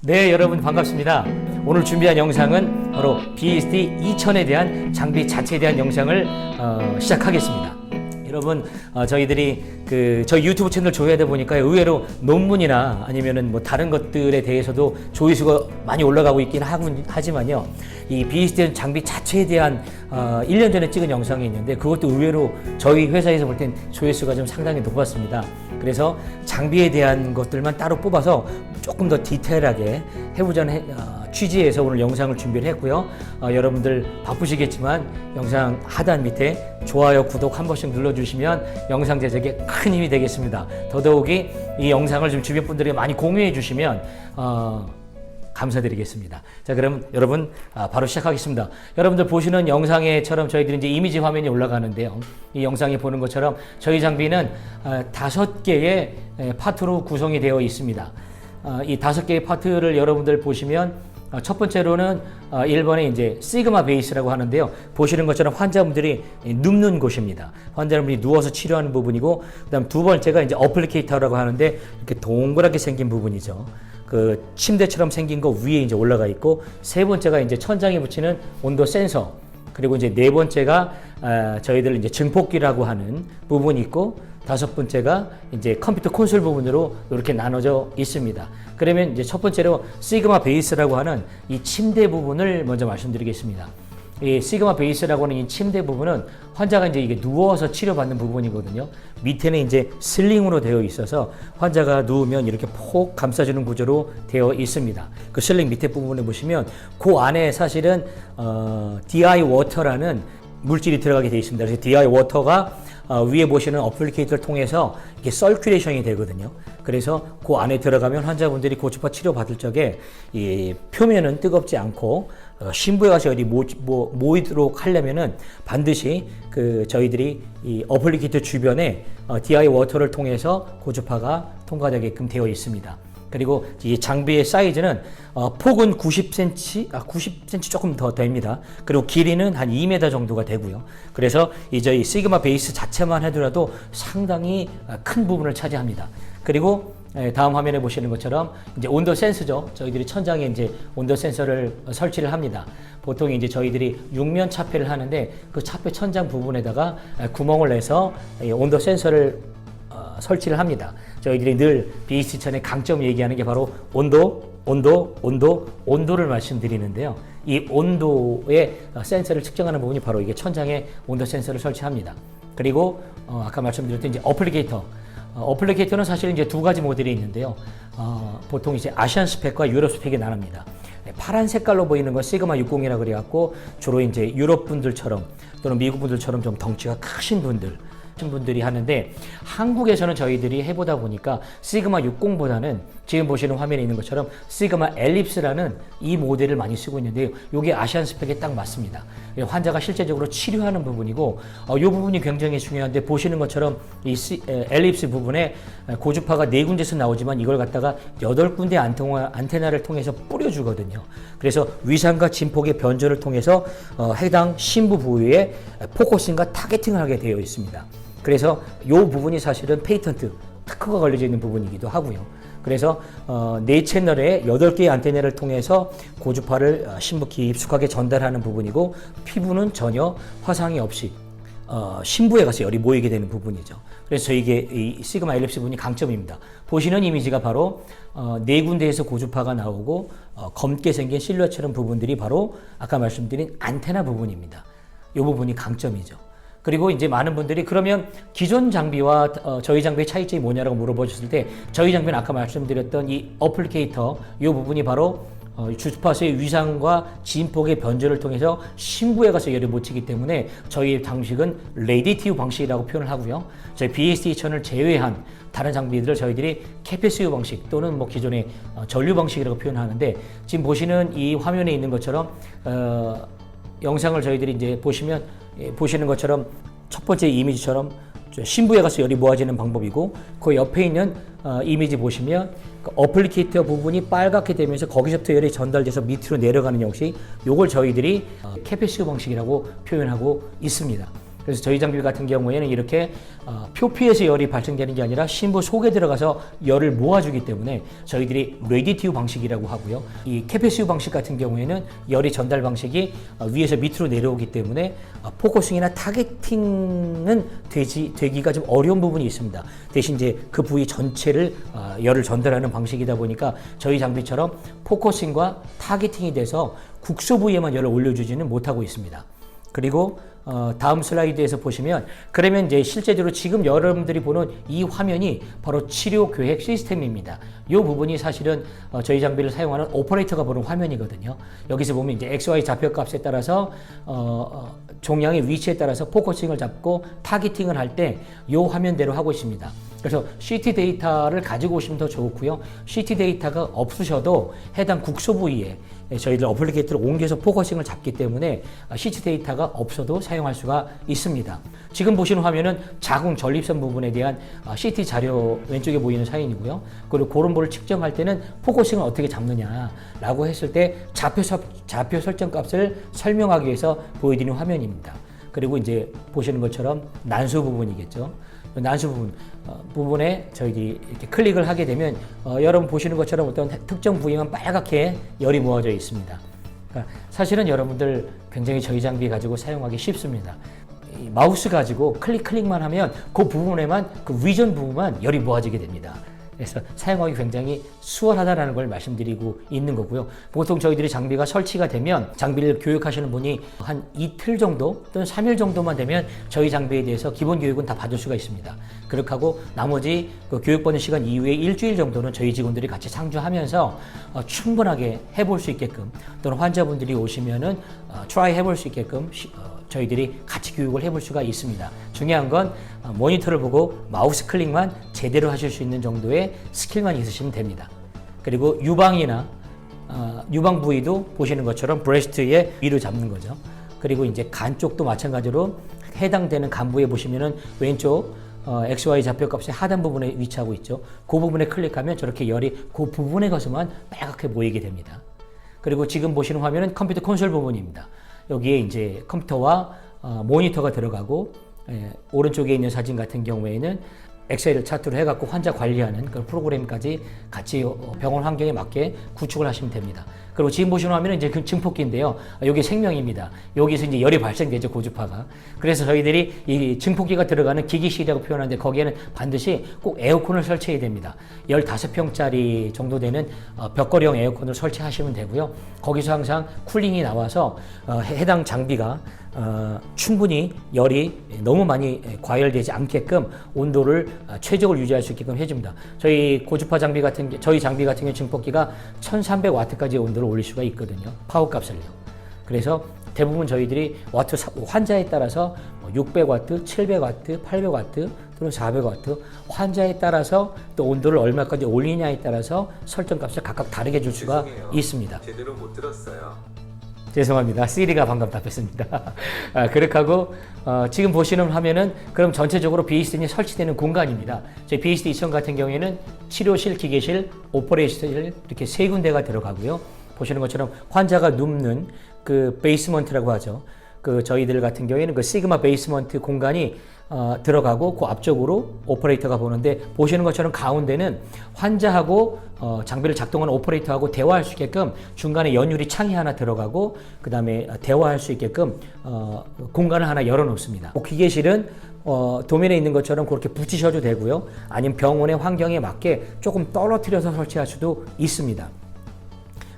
네, 여러분 반갑습니다. 오늘 준비한 영상은 바로 BSD 2000에 대한 장비 자체에 대한 영상을 어, 시작하겠습니다. 여러분, 어, 저희들이 그 저희 유튜브 채널 조회하다 보니까 의외로 논문이나 아니면은 뭐 다른 것들에 대해서도 조회수가 많이 올라가고 있긴 하군, 하지만요. 이 BSD 장비 자체에 대한 어, 1년 전에 찍은 영상이 있는데 그것도 의외로 저희 회사에서 볼 땐 조회수가 좀 상당히 높았습니다. 그래서 장비에 대한 것들만 따로 뽑아서 조금 더 디테일하게 해보자는 해- 어, 취지에서 오늘 영상을 준비를 했고요. 어, 여러분들 바쁘시겠지만 영상 하단 밑에 좋아요, 구독 한 번씩 눌러주시면 영상 제작에 큰 힘이 되겠습니다. 더더욱이 이 영상을 좀 주변 분들에게 많이 공유해 주시면 어, 감사드리겠습니다. 자, 그럼 여러분 아, 바로 시작하겠습니다. 여러분들 보시는 영상에처럼 저희들이 이제 이미지 화면이 올라가는데요. 이 영상에 보는 것처럼 저희 장비는 아, 다섯 개의 에, 파트로 구성이 되어 있습니다. 아, 이 다섯 개의 파트를 여러분들 보시면 아, 첫 번째로는 아, 1번에 이제 시그마 베이스라고 하는데요. 보시는 것처럼 환자분들이 눕는 곳입니다. 환자분들이 누워서 치료하는 부분이고, 그다음 두 번째가 이제 어플리케이터라고 하는데 이렇게 동그랗게 생긴 부분이죠. 그 침대처럼 생긴 거 위에 이제 올라가 있고, 세 번째가 이제 천장에 붙이는 온도 센서. 그리고 이제 네 번째가 아, 저희들 이제 증폭기라고 하는 부분이 있고 다섯 번째가 이제 컴퓨터 콘솔 부분으로 이렇게 나눠져 있습니다. 그러면 이제 첫 번째로 시그마 베이스라고 하는 이 침대 부분을 먼저 말씀드리겠습니다. 이 시그마 베이스라고 하는 이 침대 부분은 환자가 이제 이게 누워서 치료받는 부분이거든요. 밑에는 이제 슬링으로 되어 있어서 환자가 누우면 이렇게 폭 감싸주는 구조로 되어 있습니다. 그 슬링 밑에 부분에 보시면 그 안에 사실은 어, DI 워터라는 물질이 들어가게 되어 있습니다. 그래서 DI 워터가 어, 위에 보시는 어플리케이터를 통해서 이게 서큘레이션이 되거든요. 그래서 그 안에 들어가면 환자분들이 고주파 치료 받을 적에 이 표면은 뜨겁지 않고 어, 신부에 가서 어디 모, 모, 모이도록 하려면은 반드시 그 저희들이 이 어플리케이터 주변에 어, DI 워터를 통해서 고주파가 통과되게끔 되어 있습니다. 그리고 이 장비의 사이즈는 어, 폭은 90cm, 아 90cm 조금 더 됩니다. 그리고 길이는 한 2m 정도가 되고요. 그래서 이 저희 시그마 베이스 자체만 하더라도 상당히 아, 큰 부분을 차지합니다. 그리고 예, 다음 화면에 보시는 것처럼 이제 온도 센서죠. 저희들이 천장에 이제 온도 센서를 어, 설치를 합니다. 보통 이제 저희들이 육면 차폐를 하는데 그 차폐 천장 부분에다가 에, 구멍을 내서 이 온도 센서를 어, 설치를 합니다. 저희들이 늘 BH천의 강점 얘기하는 게 바로 온도, 온도, 온도, 온도를 말씀드리는데요. 이 온도의 어, 센서를 측정하는 부분이 바로 이게 천장에 온도 센서를 설치합니다. 그리고 어, 아까 말씀드렸던 이제 어플리케이터. 어, 어플리케이터는 사실 이제 두 가지 모델이 있는데요. 어, 보통 이제 아시안 스펙과 유럽 스펙이 나눕니다. 네, 파란 색깔로 보이는 건 시그마 60이라 그래갖고 주로 이제 유럽 분들처럼 또는 미국 분들처럼 좀 덩치가 크신 분들 분들이 하는데 한국에서는 저희들이 해보다 보니까 시그마 60보다는 지금 보시는 화면에 있는 것처럼 시그마 엘립스라는 이 모델을 많이 쓰고 있는데요. 이게 아시안 스펙에 딱 맞습니다. 예, 환자가 실제적으로 치료하는 부분이고 어, 이 부분이 굉장히 중요한데 보시는 것처럼 이 시, 에, 엘립스 부분에 에, 고주파가 네 군데서 나오지만 이걸 갖다가 여덟 군데 안테나, 안테나를 통해서 뿌려주거든요. 그래서 위상과 진폭의 변조를 통해서 어, 해당 신부 부위에 포커싱과 타겟팅을 하게 되어 있습니다. 그래서 이 부분이 사실은 페이턴트 특허가 걸려져 있는 부분이기도 하고요. 그래서 어, 네 채널에 여덟 개의 안테나를 통해서 고주파를 어, 신부기 입숙하게 전달하는 부분이고 피부는 전혀 화상이 없이 어, 신부에 가서 열이 모이게 되는 부분이죠. 그래서 이게 이 시그마 엘립스 부분이 강점입니다. 보시는 이미지가 바로 어, 네 군데에서 고주파가 나오고 어, 검게 생긴 실루엣처럼 부분들이 바로 아까 말씀드린 안테나 부분입니다. 이 부분이 강점이죠. 그리고 이제 많은 분들이 그러면 기존 장비와 어, 저희 장비의 차이점이 뭐냐라고 물어보셨을 때 저희 장비는 아까 말씀드렸던 이 어플리케이터 이 부분이 바로 어, 주파수의 위상과 진폭의 변조를 통해서 신부에 가서 열을 못 치기 때문에 저희 방식은 레디티브 방식이라고 표현을 하고요. 저희 BSD 2000을 제외한 다른 장비들을 저희들이 캐페시우 방식 또는 뭐 기존의 어, 전류 방식이라고 표현하는데 지금 보시는 이 화면에 있는 것처럼 어, 영상을 저희들이 이제 보시면 예, 보시는 것처럼 첫 번째 이미지처럼 저 신부에 가서 열이 모아지는 방법이고 그 옆에 있는 어, 이미지 보시면 그 어플리케이터 부분이 빨갛게 되면서 거기서부터 열이 전달돼서 밑으로 내려가는 형식 요걸 저희들이 어, 캐페시우 방식이라고 표현하고 있습니다. 그래서 저희 장비 같은 경우에는 이렇게 어, 표피에서 열이 발생되는 게 아니라 심부 속에 들어가서 열을 모아주기 때문에 저희들이 레디티브 방식이라고 하고요. 이 캐페시브 방식 같은 경우에는 열이 전달 방식이 어, 위에서 밑으로 내려오기 때문에 어, 포커싱이나 타겟팅은 되지, 되기가 좀 어려운 부분이 있습니다. 대신 이제 그 부위 전체를 어, 열을 전달하는 방식이다 보니까 저희 장비처럼 포커싱과 타겟팅이 돼서 국소 부위에만 열을 올려주지는 못하고 있습니다. 그리고 어, 다음 슬라이드에서 보시면 그러면 이제 실제적으로 지금 여러분들이 보는 이 화면이 바로 치료 계획 시스템입니다. 이 부분이 사실은 어, 저희 장비를 사용하는 오퍼레이터가 보는 화면이거든요. 여기서 보면 이제 XY 좌표 값에 따라서 어, 어, 종양의 위치에 따라서 포커싱을 잡고 타겟팅을 할 때 이 화면대로 하고 있습니다. 그래서 CT 데이터를 가지고 오시면 더 좋고요. CT 데이터가 없으셔도 해당 국소 부위에 저희들 어플리케이터를 옮겨서 포커싱을 잡기 때문에 CT 데이터가 없어도 사용할 수가 있습니다. 지금 보시는 화면은 자궁 전립선 부분에 대한 CT 자료 왼쪽에 보이는 사인이고요. 그리고 그런 거를 측정할 때는 포커싱을 어떻게 잡느냐라고 했을 때 좌표, 설- 좌표 설정 값을 설명하기 위해서 보여드리는 화면입니다. 그리고 이제 보시는 것처럼 난수 부분이겠죠. 난수 부분 어, 부분에 저희들이 이렇게 클릭을 하게 되면 어, 여러분 보시는 것처럼 어떤 특정 부위만 빨갛게 열이 모아져 있습니다. 그러니까 사실은 여러분들 굉장히 저희 장비 가지고 사용하기 쉽습니다. 이 마우스 가지고 클릭 클릭만 하면 그 부분에만 그 위전 부분만 열이 모아지게 됩니다. 그래서 사용하기 굉장히 수월하다라는 걸 말씀드리고 있는 거고요. 보통 저희들이 장비가 설치가 되면 장비를 교육하시는 분이 한 이틀 정도 또는 3일 정도만 되면 저희 장비에 대해서 기본 교육은 다 받을 수가 있습니다. 그렇게 하고 나머지 그 교육받는 시간 이후에 일주일 정도는 저희 직원들이 같이 상주하면서 어, 충분하게 해볼 수 있게끔 또는 환자분들이 오시면은 어, 트라이 해볼 수 있게끔 시- 어, 저희들이 같이 교육을 해볼 수가 있습니다. 중요한 건 어, 모니터를 보고 마우스 클릭만 제대로 하실 수 있는 정도의 스킬만 있으시면 됩니다. 그리고 유방이나 어, 유방 부위도 보시는 것처럼 브레스트의 위로 잡는 거죠. 그리고 이제 간 쪽도 마찬가지로 해당되는 간부에 보시면은 왼쪽 어, XY 좌표값의 하단 부분에 위치하고 있죠. 그 부분에 클릭하면 저렇게 열이 그 부분에 가서만 빨갛게 보이게 됩니다. 그리고 지금 보시는 화면은 컴퓨터 콘솔 부분입니다. 여기에 이제 컴퓨터와 어, 모니터가 들어가고 예, 오른쪽에 있는 사진 같은 경우에는 엑셀 차트로 해갖고 환자 관리하는 그런 프로그램까지 같이 어, 병원 환경에 맞게 구축을 하시면 됩니다. 그리고 지금 보시는 화면은 이제 그 증폭기인데요. 여기 생명입니다. 여기서 이제 열이 발생되죠, 고주파가. 그래서 저희들이 이 증폭기가 들어가는 기기실이라고 표현하는데 거기에는 반드시 꼭 에어컨을 설치해야 됩니다. 15평짜리 정도 되는 어, 벽걸이형 에어컨을 설치하시면 되고요. 거기서 항상 쿨링이 나와서 어, 해- 해당 장비가 어, 충분히 열이 너무 많이 과열되지 않게끔 온도를 어, 최적을 유지할 수 있게끔 해줍니다. 저희 고주파 장비 같은 게, 저희 장비 같은 경우 증폭기가 1300와트까지 온도를 올릴 수가 있거든요. 파워 값을요. 그래서 대부분 저희들이 와트 사- 환자에 따라서 600와트, 700와트, 800와트 또는 400와트 환자에 따라서 또 온도를 얼마까지 올리냐에 따라서 설정 값을 각각 다르게 줄 수가 죄송해요. 있습니다. 제대로 못 들었어요. 죄송합니다. 시리가 방금 답했습니다. 아, 그렇게 하고 어, 지금 보시는 화면은 그럼 전체적으로 BSD이 설치되는 공간입니다. 저희 BSD 2000 같은 경우에는 치료실, 기계실, 오퍼레이션실 이렇게 세 군데가 들어가고요. 보시는 것처럼 환자가 눕는 그 베이스먼트라고 하죠. 그 저희들 같은 경우에는 그 시그마 베이스먼트 공간이 어, 들어가고 그 앞쪽으로 오퍼레이터가 보는데 보시는 것처럼 가운데는 환자하고 어, 장비를 작동하는 오퍼레이터하고 대화할 수 있게끔 중간에 연유리 창이 하나 들어가고 그 다음에 대화할 수 있게끔 어, 공간을 하나 열어놓습니다. 그 기계실은 어, 도면에 있는 것처럼 그렇게 붙이셔도 되고요. 아니면 병원의 환경에 맞게 조금 떨어뜨려서 설치할 수도 있습니다.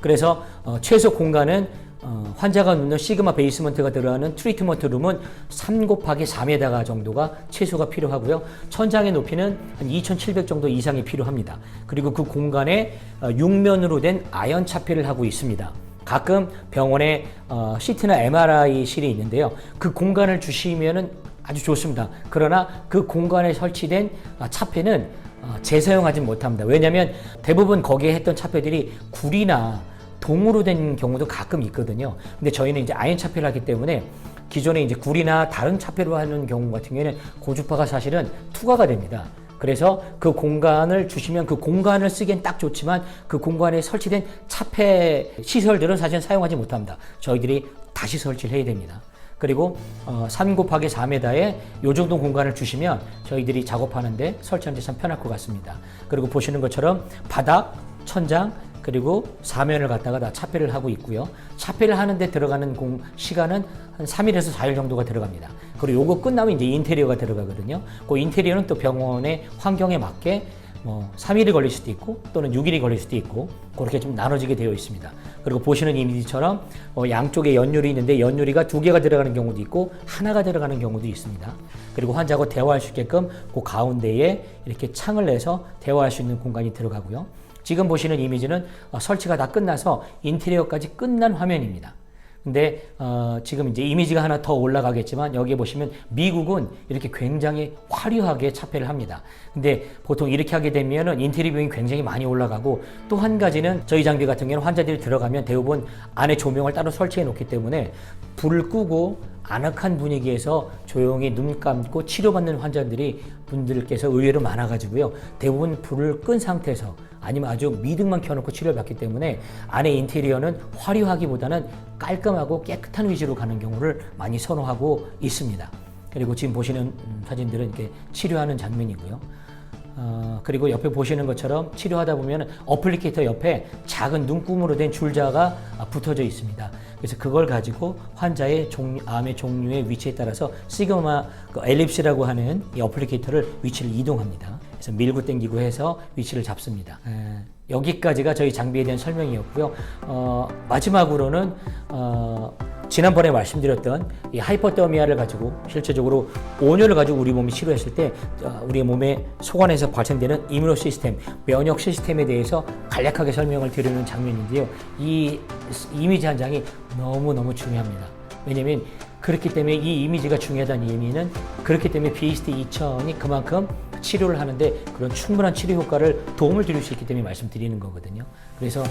그래서 어, 최소 공간은 어, 환자가 눕는 시그마 베이스먼트가 들어가는 트리트먼트 룸은 3 곱하기 4m 정도가 최소가 필요하고요. 천장의 높이는 한 2,700 정도 이상이 필요합니다. 그리고 그 공간에 어, 육면으로 된 아연 차폐를 하고 있습니다. 가끔 병원에 어, CT나 MRI실이 있는데요. 그 공간을 주시면은 아주 좋습니다. 그러나 그 공간에 설치된 아, 차폐는 어, 재사용하지 못합니다. 왜냐하면 대부분 거기에 했던 차폐들이 굴이나 동으로 된 경우도 가끔 있거든요. 근데 저희는 이제 아연 차폐를 하기 때문에 기존에 이제 굴이나 다른 차폐로 하는 경우 같은 경우에는 고주파가 사실은 투과가 됩니다. 그래서 그 공간을 주시면 그 공간을 쓰기엔 딱 좋지만 그 공간에 설치된 차폐 시설들은 사실 사용하지 못합니다. 저희들이 다시 설치를 해야 됩니다. 그리고 어, 3 곱하기 4m의 요 정도 공간을 주시면 저희들이 작업하는데 설치하는데 참 편할 것 같습니다. 그리고 보시는 것처럼 바닥, 천장, 그리고 사면을 갖다가 다 차폐를 하고 있고요. 차폐를 하는데 들어가는 공 시간은 한 3일에서 4일 정도가 들어갑니다. 그리고 요거 끝나면 이제 인테리어가 들어가거든요. 그 인테리어는 또 병원의 환경에 맞게 뭐 3일이 걸릴 수도 있고 또는 6일이 걸릴 수도 있고 그렇게 좀 나눠지게 되어 있습니다. 그리고 보시는 이미지처럼 어, 양쪽에 연율이 있는데 연율이가 두 개가 들어가는 경우도 있고 하나가 들어가는 경우도 있습니다. 그리고 환자하고 대화할 수 있게끔 그 가운데에 이렇게 창을 내서 대화할 수 있는 공간이 들어가고요. 지금 보시는 이미지는 어, 설치가 다 끝나서 인테리어까지 끝난 화면입니다. 근데 어, 지금 이제 이미지가 하나 더 올라가겠지만 여기에 보시면 미국은 이렇게 굉장히 화려하게 차폐를 합니다. 근데 보통 이렇게 하게 되면은 인테리어 비용이 굉장히 많이 올라가고 또 한 가지는 저희 장비 같은 경우는 환자들이 들어가면 대부분 안에 조명을 따로 설치해 놓기 때문에 불을 끄고 아늑한 분위기에서 조용히 눈 감고 치료받는 환자들이 분들께서 의외로 많아가지고요. 대부분 불을 끈 상태에서 아니면 아주 미등만 켜놓고 치료를 받기 때문에 안에 인테리어는 화려하기보다는 깔끔하고 깨끗한 위주로 가는 경우를 많이 선호하고 있습니다. 그리고 지금 보시는 음, 사진들은 이렇게 치료하는 장면이고요. 어, 그리고 옆에 보시는 것처럼 치료하다 보면 어플리케이터 옆에 작은 눈금으로 된 줄자가 아, 붙어져 있습니다. 그래서 그걸 가지고 환자의 종류, 암의 종류의 위치에 따라서 시그마 그 엘립스라고 하는 이 어플리케이터를 위치를 이동합니다. 그래서 밀고 당기고 해서 위치를 잡습니다. 에, 여기까지가 저희 장비에 대한 설명이었고요. 어, 마지막으로는 어, 지난번에 말씀드렸던 이 하이퍼더미아를 가지고 실제적으로 온열을 가지고 우리 몸이 치료했을 때 어, 우리 몸의 소관에서 발생되는 이뮤노 시스템, 면역 시스템에 대해서 간략하게 설명을 드리는 장면인데요. 이 이미지 한 장이 너무너무 중요합니다. 왜냐면 그렇기 때문에 이 이미지가 중요하다는 의미는 그렇기 때문에 BSD 2000이 그만큼 치료를 하는데 그런 충분한 치료 효과를 도움을 드릴 수 있기 때문에 말씀드리는 거거든요. 그래서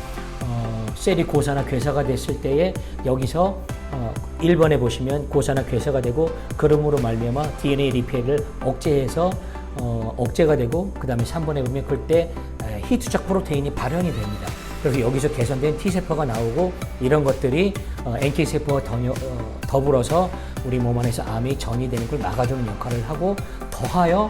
어, 셀이 고사나 괴사가 됐을 때에 여기서 어, 1번에 보시면 고사나 괴사가 되고 그러므로 말미암아 DNA 리페를 억제해서 어, 억제가 되고 그 다음에 3번에 보면 그때 에, 히투작 프로테인이 발현이 됩니다. 그래서 여기서 개선된 T세포가 나오고 이런 것들이 어, NK세포와 어, 더불어서 우리 몸 안에서 암이 전이되는 걸 막아주는 역할을 하고 더하여 어,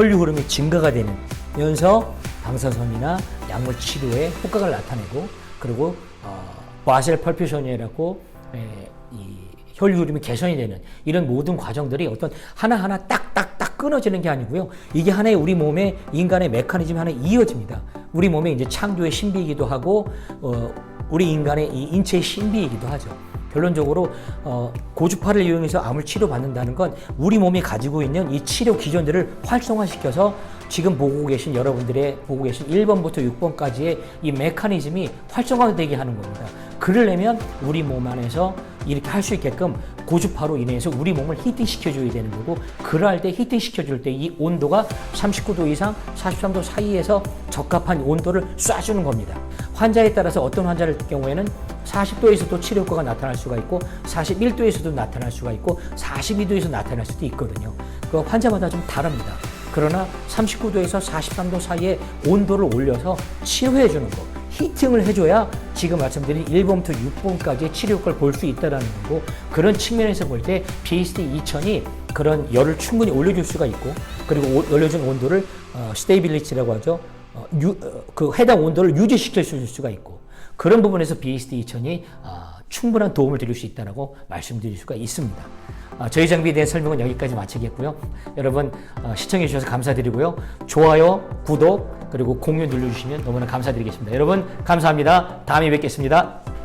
혈류 흐름이 증가가 되면서 방사선이나 약물 치료에 효과를 나타내고 그리고 어, 바셀 펄퓨션이라고 에, 이 혈류 흐름이 개선이 되는 이런 모든 과정들이 어떤 하나하나 딱딱딱 끊어지는 게 아니고요. 이게 하나의 우리 몸의 인간의 메커니즘 하나 이어집니다. 우리 몸의 이제 창조의 신비이기도 하고 어, 우리 인간의 이 인체의 신비이기도 하죠. 결론적으로 어, 고주파를 이용해서 암을 치료받는다는 건 우리 몸이 가지고 있는 이 치료 기전들을 활성화시켜서 지금 보고 계신 여러분들의 보고 계신 1번부터 6번까지의 이 메커니즘이 활성화되게 하는 겁니다. 그러려면 우리 몸 안에서 이렇게 할 수 있게끔 고주파로 인해서 우리 몸을 히팅시켜줘야 되는 거고 그럴 때 히팅시켜줄 때 이 온도가 39도 이상 43도 사이에서 적합한 온도를 쏴주는 겁니다. 환자에 따라서 어떤 환자를 경우에는 40도에서도 치료 효과가 나타날 수가 있고 41도에서도 나타날 수가 있고 42도에서 나타날 수도 있거든요. 그 환자마다 좀 다릅니다. 그러나 39도에서 43도 사이에 온도를 올려서 치료해 주는 거. 히팅을 해줘야 지금 말씀드린 1번부터 6번까지의 치료 효과를 볼 수 있다는 거고 그런 측면에서 볼 때 BSD 2000이 그런 열을 충분히 올려줄 수가 있고 그리고 오- 올려준 온도를 어, 스테이빌리티라고 하죠. 어, 유, 어, 그 해당 온도를 유지시킬 수가 있고 그런 부분에서 BSD 2000이 아, 충분한 도움을 드릴 수 있다고 말씀드릴 수가 있습니다. 아, 저희 장비에 대한 설명은 여기까지 마치겠고요. 여러분 어, 시청해 주셔서 감사드리고요. 좋아요, 구독 그리고 공유 눌러주시면 너무나 감사드리겠습니다. 여러분 감사합니다. 다음에 뵙겠습니다.